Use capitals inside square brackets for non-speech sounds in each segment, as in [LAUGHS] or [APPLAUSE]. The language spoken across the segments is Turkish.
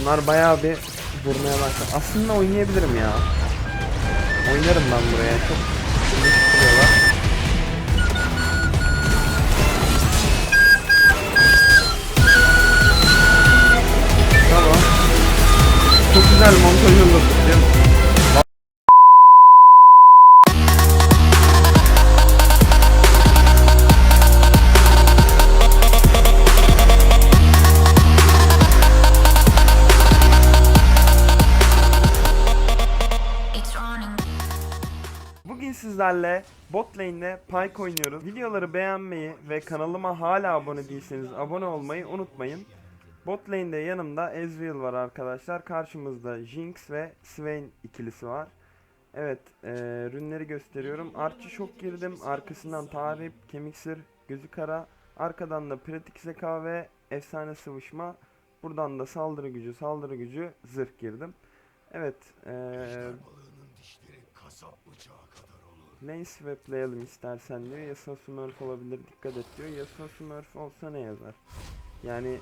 Bunlar bayağı bir vurmaya başladı. Aslında oynayabilirim ya. Oynarım ben buraya. Çok. Tamam. Çok güzel montaj oldu. Sizlerle bot lane'de Pyke oynuyoruz. Videoları beğenmeyi ve kanalıma hala abone değilseniz abone olmayı unutmayın. Bot lane'de yanımda Ezreal var arkadaşlar. Karşımızda Jinx ve Swain ikilisi var. Evet, eee rünleri gösteriyorum. Archie şok girdim. Arkasından Tahrip, Kemiksir, Gözü Kara. Arkadan da Pratik Zeka ve Efsane Sıvışma. Buradan da saldırı gücü, saldırı gücü, zırh girdim. Evet, eee Lane swaplayalım istersen diyor. Yasuo Smurf olabilir dikkat et diyor. Yasuo Smurf olsa ne yazar? Yani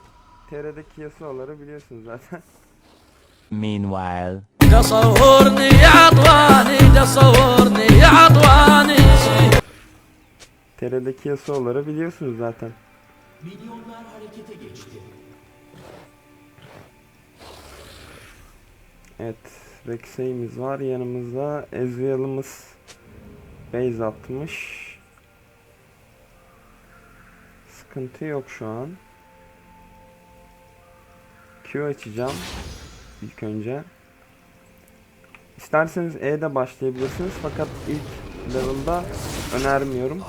TR'deki Yasuo'ları biliyorsunuz zaten. [LAUGHS] Meanwhile. ده صورني يا عطواني ده صورني يا عطواني TR'deki Yasuo'ları biliyorsunuz zaten. Evet, Rex'imiz var yanımızda. Ezreal'ımız base atmış. Sıkıntı yok şu an. Q açacağım ilk önce. İsterseniz E'de başlayabilirsiniz fakat ilk level'da önermiyorum.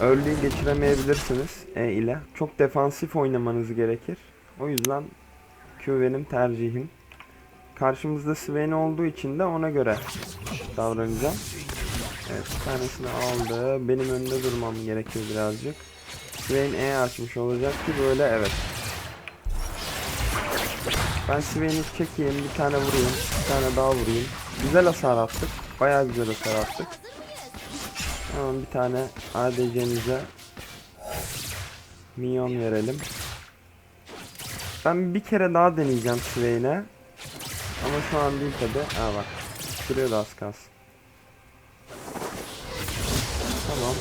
Early'yi geçiremeyebilirsiniz E ile. Çok defansif oynamanız gerekir. O yüzden Q benim tercihim. Karşımızda Swain olduğu için de ona göre davranacağım. Evet bir tanesini aldı. Benim önünde durmam gerekiyor birazcık. Swain E açmış olacak ki böyle evet. Ben Swain'i çekeyim bir tane vurayım. Bir tane daha vurayım. Güzel hasar attık. Bayağı güzel hasar attık. Tamam bir tane ADC'mize minyon verelim. Ben bir kere daha deneyeceğim Swain'e. Ama şu an değil tabi. Aa bak. Duruyor da az kalsın. Tamam.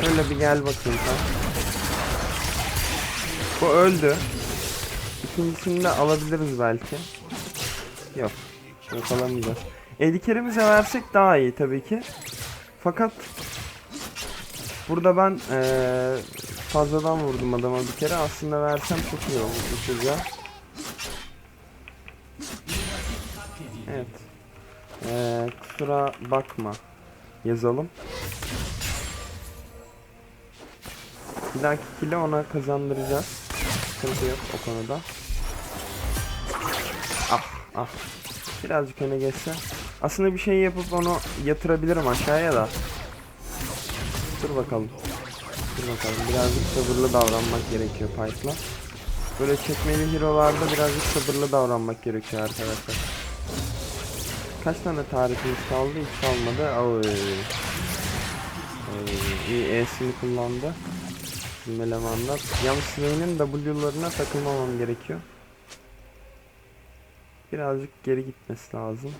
Şöyle bir gel bakayım sen. Bu öldü. İkincisini de alabiliriz belki. Yok. Yok alamayacağız. Edikerimize versek daha iyi tabii ki. Fakat burada ben eee, fazladan vurdum adama bir kere. Aslında versem çok iyi olmuş ya. Evet. Eee, kusura bakma. Yazalım. Bir dahaki kilo ona kazandıracağız. Sıkıntı yok o konuda. Ah ah. Birazcık öne geçse. Aslında bir şey yapıp onu yatırabilirim aşağıya da. Dur bakalım. Dur bakalım. Birazcık sabırlı davranmak gerekiyor Pipe'la. Böyle çekmeli hero'larda birazcık sabırlı davranmak gerekiyor arkadaşlar. Kaç tane tarifimiz kaldı? Hiç kalmadı. Oy. İyi E'sini kullandı. Bizim elemanlar. Yalnız Swain'in W'larına takılmamam gerekiyor. Birazcık geri gitmesi lazım.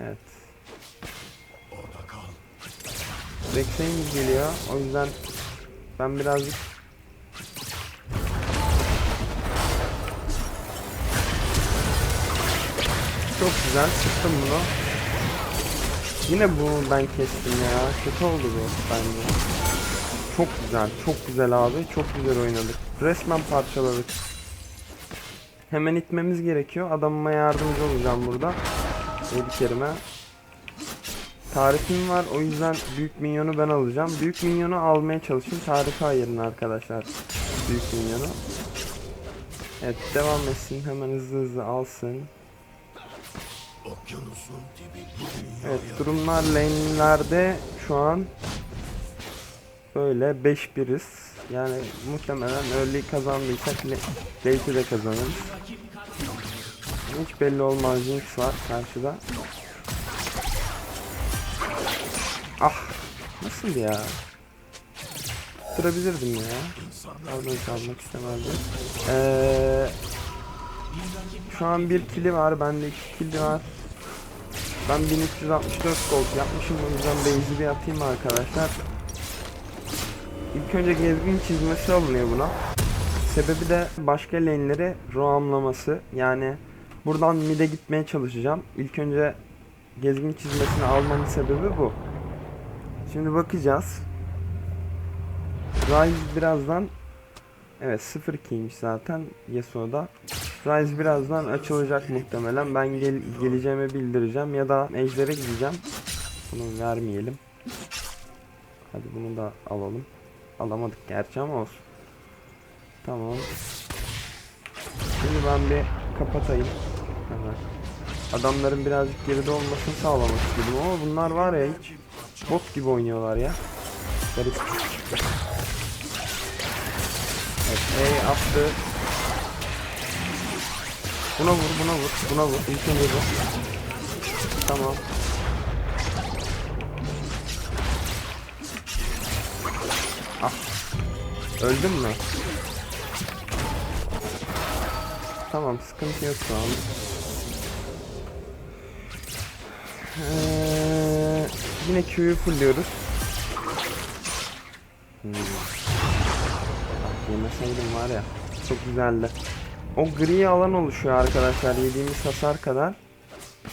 Evet. Rex'imiz geliyor. O yüzden ben birazcık Çok güzel sıktım bunu. Yine bunu ben kestim ya. Kötü oldu bu bence. Çok güzel, çok güzel abi. Çok güzel oynadık. Resmen parçaladık. Hemen itmemiz gerekiyor. Adamıma yardımcı olacağım burada. Yedi kerime. Tarifim var o yüzden büyük minyonu ben alacağım. Büyük minyonu almaya çalışın. Tarife ayırın arkadaşlar. Büyük minyonu. Evet devam etsin. Hemen hızlı hızlı alsın. Evet durumlar lane'lerde şu an böyle 5-1'iz. Yani muhtemelen early kazandıysak late'i de kazanırız. Hiç belli olmaz Jinx var karşıda. Ah nasıl ya? attırabilirdim ya. Pardon çalmak istemezdim. Ee, şu an bir kili var. Bende iki kili var. Ben 1364 gold yapmışım. O yüzden base'i bir atayım arkadaşlar. İlk önce gezgin çizmesi alınıyor buna. Sebebi de başka lane'leri roamlaması. Yani buradan mid'e gitmeye çalışacağım. İlk önce gezgin çizmesini almamın sebebi bu. Şimdi bakacağız. Rise birazdan Evet 0-2'ymiş zaten Yasuo'da. Rise birazdan açılacak muhtemelen. Ben gel geleceğimi bildireceğim ya da Ejder'e gideceğim. Bunu vermeyelim. Hadi bunu da alalım. Alamadık gerçi ama olsun. Tamam. Şimdi ben bir kapatayım. Hemen. Adamların birazcık geride olmasını sağlamak istedim ama bunlar var ya hiç bot gibi oynuyorlar ya. Garip. Evet, E attı. Buna vur, buna vur, buna vur. İlk önce. Tamam. Ah. Öldün mü? Tamam, sıkıntı yok şu an. Ee, yine Q'yu fullliyoruz. Hmm. Yemeseydim var ya. Çok güzeldi. O gri alan oluşuyor arkadaşlar yediğimiz hasar kadar.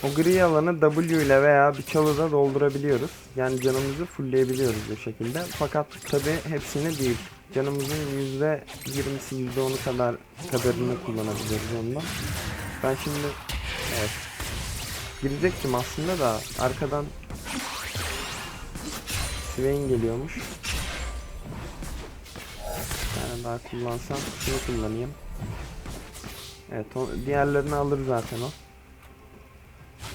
O gri alanı W ile veya bir çalıda doldurabiliyoruz. Yani canımızı fullleyebiliyoruz bu şekilde. Fakat tabi hepsini değil. Canımızın %20'si %10'u kadar kadarını kullanabiliyoruz ondan. Ben şimdi evet girecektim aslında da arkadan Swain geliyormuş. Bir tane daha kullansam şunu kullanayım. Evet o, diğerlerini alır zaten o.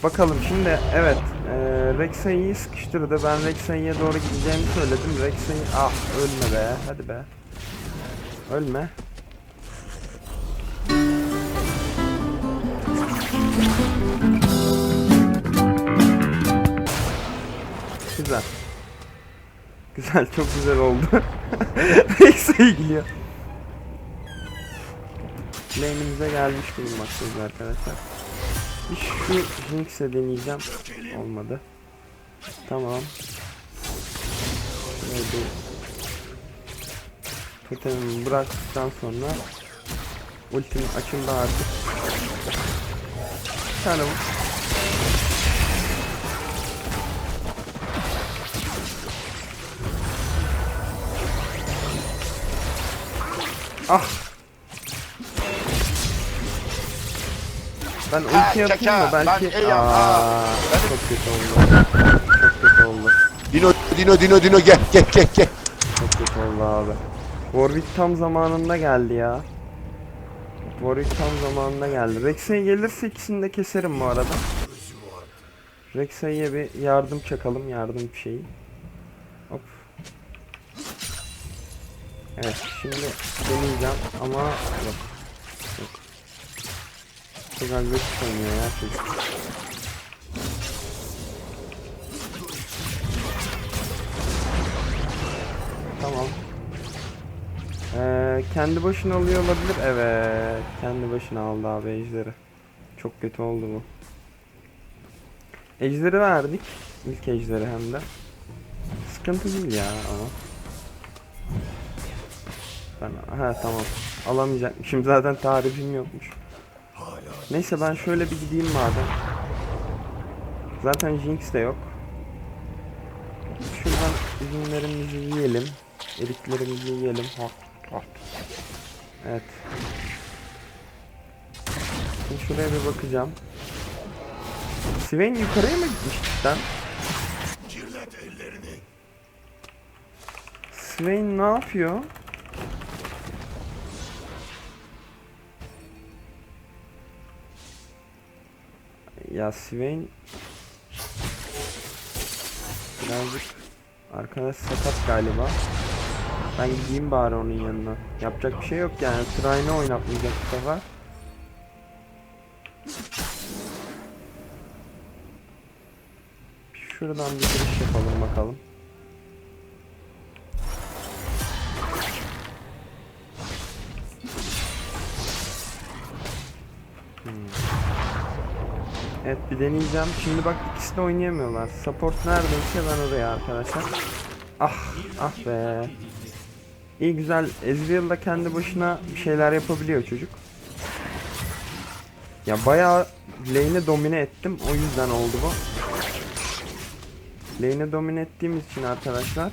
Bakalım şimdi evet e, Rek'Sai'yi sıkıştırdı. Ben Rek'Sai'ye doğru gideceğimi söyledim. Rek'Sai ah ölme be hadi be. Ölme. Güzel. Güzel çok güzel oldu. Rek'Sai geliyor. Lane'imize gelmiş bulunmaktayız arkadaşlar. Bir şu Jinx'e deneyeceğim. Olmadı. Tamam. Bir totemimi bıraktıktan sonra ultim açıldı artık. Bir tane vur. Ah Ben ulti atayım mı? Belki... ben- Aa, çok kötü oldu. Çok kötü oldu. Dino Dino Dino Dino gel gel gel gel. Çok kötü oldu abi. Warwick tam zamanında geldi ya. Warwick tam zamanında geldi. Rek'Sai gelirse ikisini de keserim bu arada. Rek'Sai'ye bir yardım çakalım. Yardım bir şeyi. Evet şimdi deneyeceğim ama yok. Yok. Çok agresif oynuyor ya çocuk. Tamam. Ee, kendi başına alıyor olabilir. Evet. Kendi başına aldı abi ejderi. Çok kötü oldu bu. Ejderi verdik. İlk ejderi hem de. Sıkıntı değil ya ama. Ben, ha tamam. Alamayacakmışım zaten tarifim yokmuş. Neyse ben şöyle bir gideyim madem. Zaten Jinx de yok. Şuradan üzümlerimizi yiyelim. Eriklerimizi yiyelim. Hop hop. Evet. Şimdi şuraya bir bakacağım. Swain yukarıya mı gitmiş cidden? Swain ne yapıyor? Ya Swain birazcık arkadaş sakat galiba. Ben gideyim bari onun yanına. Yapacak bir şey yok yani. Trine oynatmayacak bu sefer. Şuradan bir giriş yapalım bakalım. Bir deneyeceğim. Şimdi bak ikisi de oynayamıyorlar. Support neredeyse ben oraya arkadaşlar. Ah ah be. İyi güzel. Ezreal da kendi başına bir şeyler yapabiliyor çocuk. Ya bayağı lane'i domine ettim. O yüzden oldu bu. Lane'i domine ettiğimiz için arkadaşlar.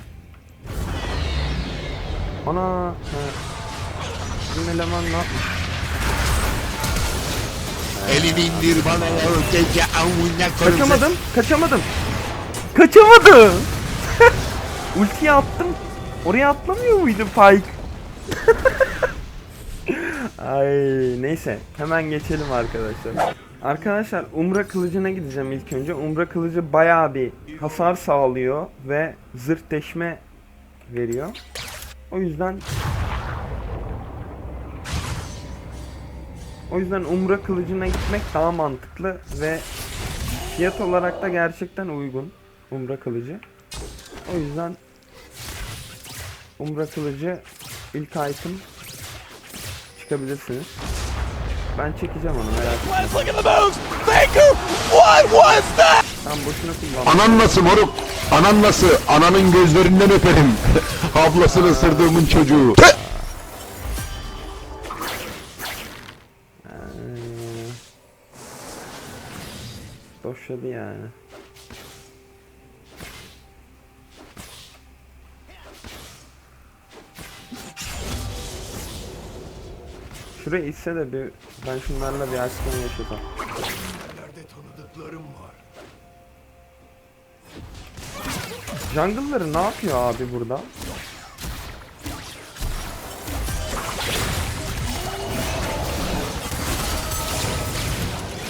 Ana. Ha. Bizim eleman ne yapmış? Elini indir bana ya avuna koyun. Kaçamadım. Kaçamadım. Kaçamadım. [LAUGHS] Ultiyi attım. Oraya atlamıyor muydu Pike? [LAUGHS] Ay neyse hemen geçelim arkadaşlar. Arkadaşlar Umbra kılıcına gideceğim ilk önce. Umbra kılıcı bayağı bir hasar sağlıyor ve zırh deşme veriyor. O yüzden O yüzden Umbra kılıcına gitmek daha mantıklı ve fiyat olarak da gerçekten uygun Umbra kılıcı. O yüzden Umbra kılıcı ilk item çıkabilirsiniz. Ben çekeceğim onu merak boşuna kullandım. Anan nasıl moruk? Anan nasıl? Ananın gözlerinden öperim. [LAUGHS] Ablasını ısırdığımın çocuğu. Doşladı yani. Şuraya ise de bir ben şunlarla bir aksiyon yaşasam. Nerede tanıdıklarım var. Jungle'ları ne yapıyor abi burada?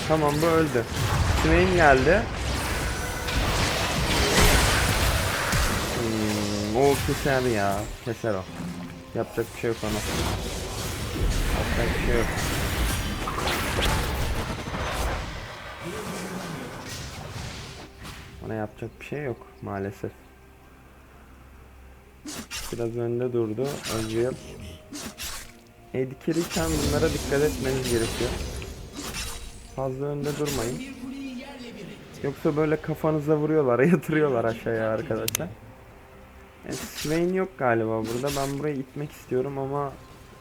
Tamam bu öldü. Swain geldi. Hmm, o keser ya. Keser o. Yapacak bir şey yok ona. Yapacak bir şey yok. Ona yapacak bir şey yok maalesef. Biraz önde durdu. Özgür. AD carry'ken bunlara dikkat etmeniz gerekiyor. Fazla önde durmayın. Yoksa böyle kafanıza vuruyorlar, [LAUGHS] yatırıyorlar aşağıya arkadaşlar. Evet, Swain yok galiba burada. Ben burayı itmek istiyorum ama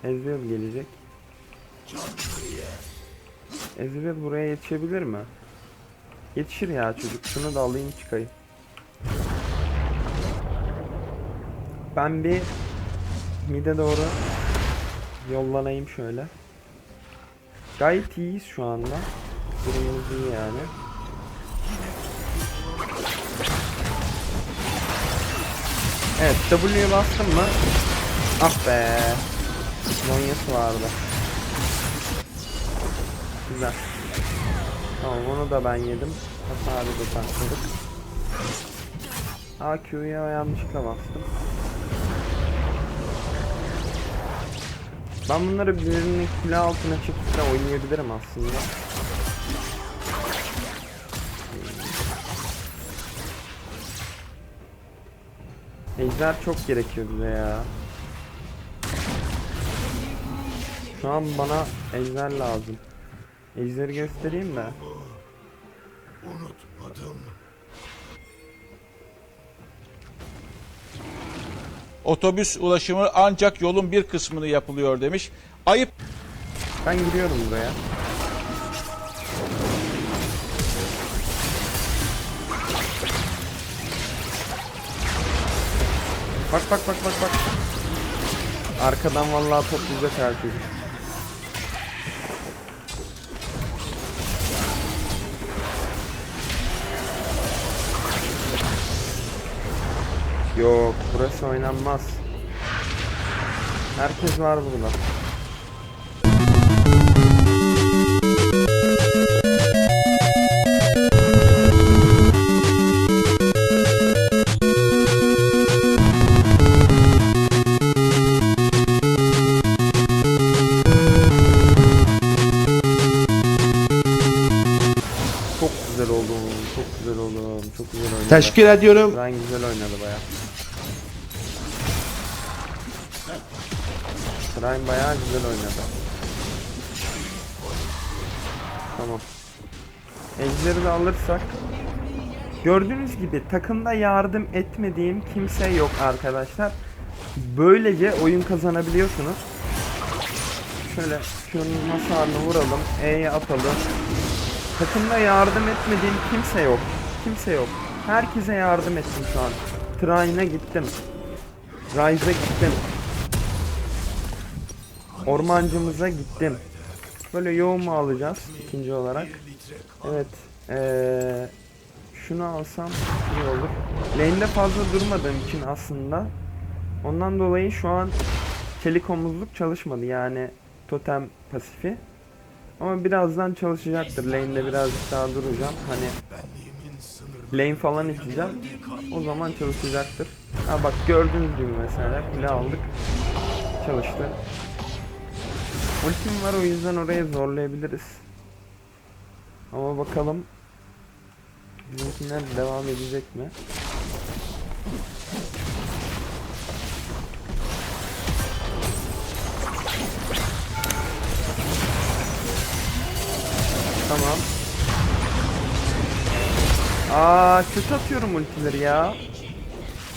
Ezreal gelecek. Ezreal buraya yetişebilir mi? Yetişir ya çocuk. Şunu da alayım çıkayım. Ben bir mide doğru yollanayım şöyle. Gayet iyiyiz şu anda. Durumumuz iyi yani. Evet W'ye bastım mı? Ah be. Zonyası vardı. Güzel. Tamam onu da ben yedim. Hasarı da takladık. AQ'ya yanlışlıkla bastım. Ben bunları birinin kule altına çekip oynayabilirim aslında. Ejder çok gerekiyor bize ya. Şu an bana ejder lazım. Ejderi göstereyim mi? Unutmadım. Otobüs ulaşımı ancak yolun bir kısmını yapılıyor demiş. Ayıp Ben giriyorum buraya. Bak bak bak bak bak. Arkadan vallahi toplayacak her. Yok burası oynanmaz. Herkes var burada. Güzel oldu, çok güzel oldu, çok güzel oynadı. Teşekkür ediyorum. Ryan güzel oynadı baya. Ryan bayağı güzel oynadı. Tamam. Ejderi de alırsak. Gördüğünüz gibi takımda yardım etmediğim kimse yok arkadaşlar. Böylece oyun kazanabiliyorsunuz. Şöyle şunun hasarını vuralım. E'ye atalım. Takımda yardım etmediğim kimse yok. Kimse yok. Herkese yardım ettim şu an. Trine'a gittim. Rise'a gittim. Ormancımıza gittim. Böyle yoğun mu alacağız ikinci olarak? Evet. Ee, şunu alsam iyi olur. Lane'de fazla durmadığım için aslında ondan dolayı şu an çelik omuzluk çalışmadı yani totem pasifi. Ama birazdan çalışacaktır. Lane'de birazcık daha duracağım. Hani lane falan iteceğim. O zaman çalışacaktır. Ha bak gördüğünüz gibi mesela kule aldık. Çalıştı. Ultim var o yüzden oraya zorlayabiliriz. Ama bakalım bizimkiler devam edecek mi? Aa kötü atıyorum ultileri ya.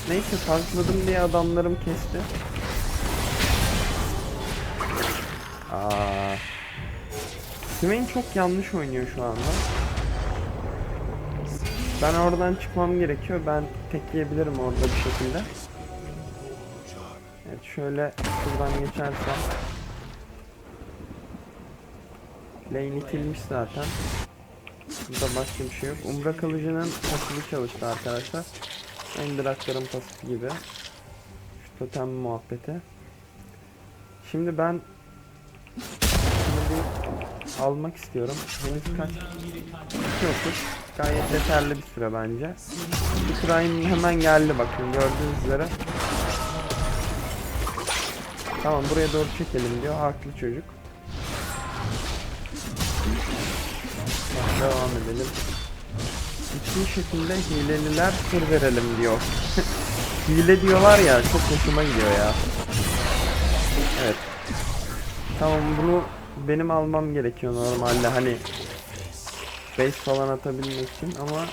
Neyse tankladım diye adamlarım kesti. Aa. Swain çok yanlış oynuyor şu anda. Ben oradan çıkmam gerekiyor. Ben tekleyebilirim orada bir şekilde. Evet şöyle şuradan geçersem. Lane itilmiş zaten. Burada başka bir şey yok. Umbra kalıcının pasifi çalıştı arkadaşlar. Endirakların pasifi gibi. Şu totem muhabbeti. Şimdi ben Şimdi almak istiyorum. Henüz kaç? 2.30. Gayet yeterli bir süre bence. Bu Prime hemen geldi bakın gördüğünüz üzere. Tamam buraya doğru çekelim diyor. Haklı çocuk. Devam edelim. Hiçbir şekilde hileliler sır verelim diyor. [LAUGHS] Hile diyorlar ya çok hoşuma gidiyor ya. Evet. Tamam bunu benim almam gerekiyor normalde hani base falan atabilmek için ama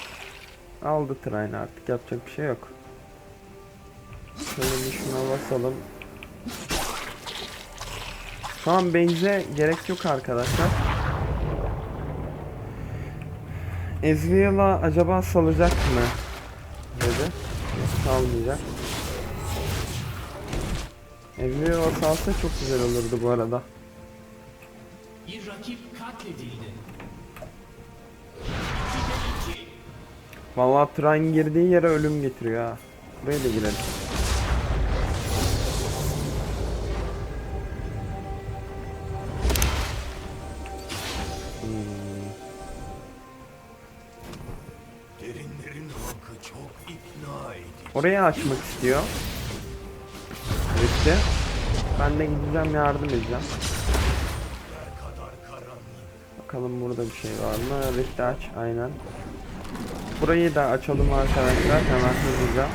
aldı Trine artık yapacak bir şey yok. Şöyle bir şuna basalım. Şu an base'e gerek yok arkadaşlar. Ezreal'a acaba salacak mı? Dedi. Salmayacak. Ezreal'a salsa çok güzel olurdu bu arada. Vallahi Trine girdiği yere ölüm getiriyor ha. Buraya da girelim. Orayı açmak istiyor. Rift'i. Ben de gideceğim yardım edeceğim. Bakalım burada bir şey var mı? Rift'i aç. Aynen. Burayı da açalım arkadaşlar. Hemen hızlıca.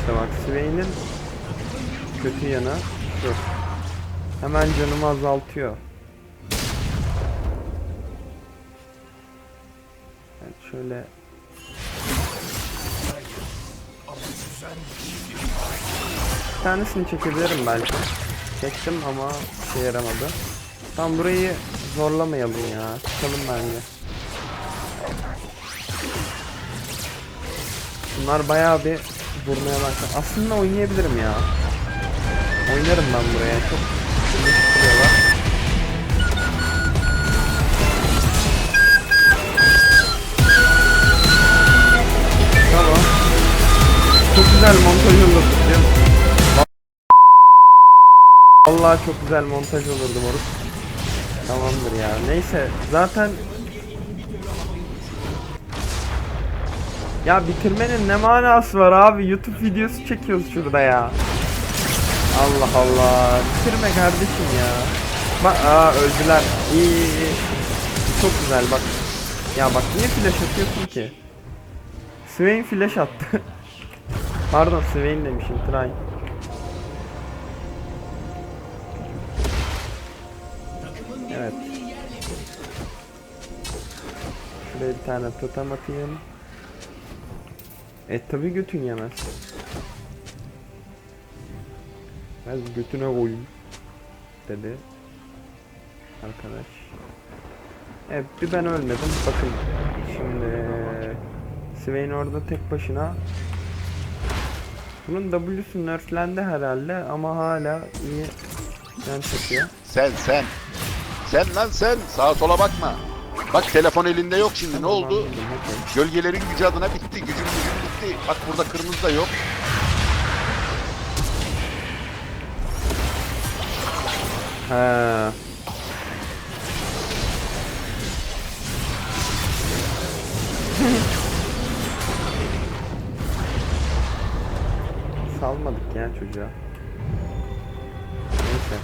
İşte bak Swain'in kötü yanı şu. Hemen canımı azaltıyor. Şöyle Bir tanesini çekebilirim belki. Çektim ama işe yaramadı. Tam burayı zorlamayalım ya. Çıkalım bence. Bunlar bayağı bir vurmaya başladı. Aslında oynayabilirim ya. Oynarım ben buraya. Çok birleşik güzel montaj olurdu biliyor musun? Vallahi çok güzel montaj olurdu moruk. Tamamdır ya. Neyse zaten Ya bitirmenin ne manası var abi? YouTube videosu çekiyoruz şurada ya. Allah Allah. Bitirme kardeşim ya. Bak aa öldüler. İyi iyi. Çok güzel bak. Ya bak niye flash atıyorsun ki? Swain flash attı. [LAUGHS] Pardon Swain demişim Train. Evet. Şuraya bir tane totem atayım. E tabi götün yemez. Ben götüne koyayım dedi arkadaş. Evet bir ben ölmedim. Bakın şimdi Swain orada tek başına bunun W'su nerflendi herhalde ama hala iyi can çekiyor. Sen sen. Sen lan sen. Sağa sola bakma. Bak telefon elinde yok şimdi ne oldu? Anladım, okey. Gölgelerin gücü adına bitti. Gücüm gücüm bitti. Bak burada kırmızı da yok. He. Salmadık ya çocuğa. Neyse.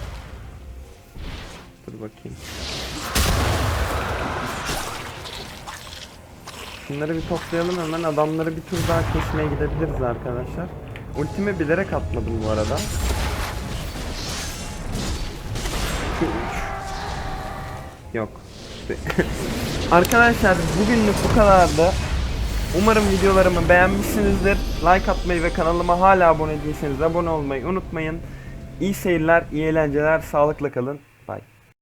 Dur bakayım. Şunları bir toplayalım hemen adamları bir tur daha kesmeye gidebiliriz arkadaşlar. Ultimi bilerek atmadım bu arada. Yok. [LAUGHS] Arkadaşlar bugünlük bu kadardı. Umarım videolarımı beğenmişsinizdir. Like atmayı ve kanalıma hala abone değilseniz abone olmayı unutmayın. İyi seyirler, iyi eğlenceler, sağlıkla kalın.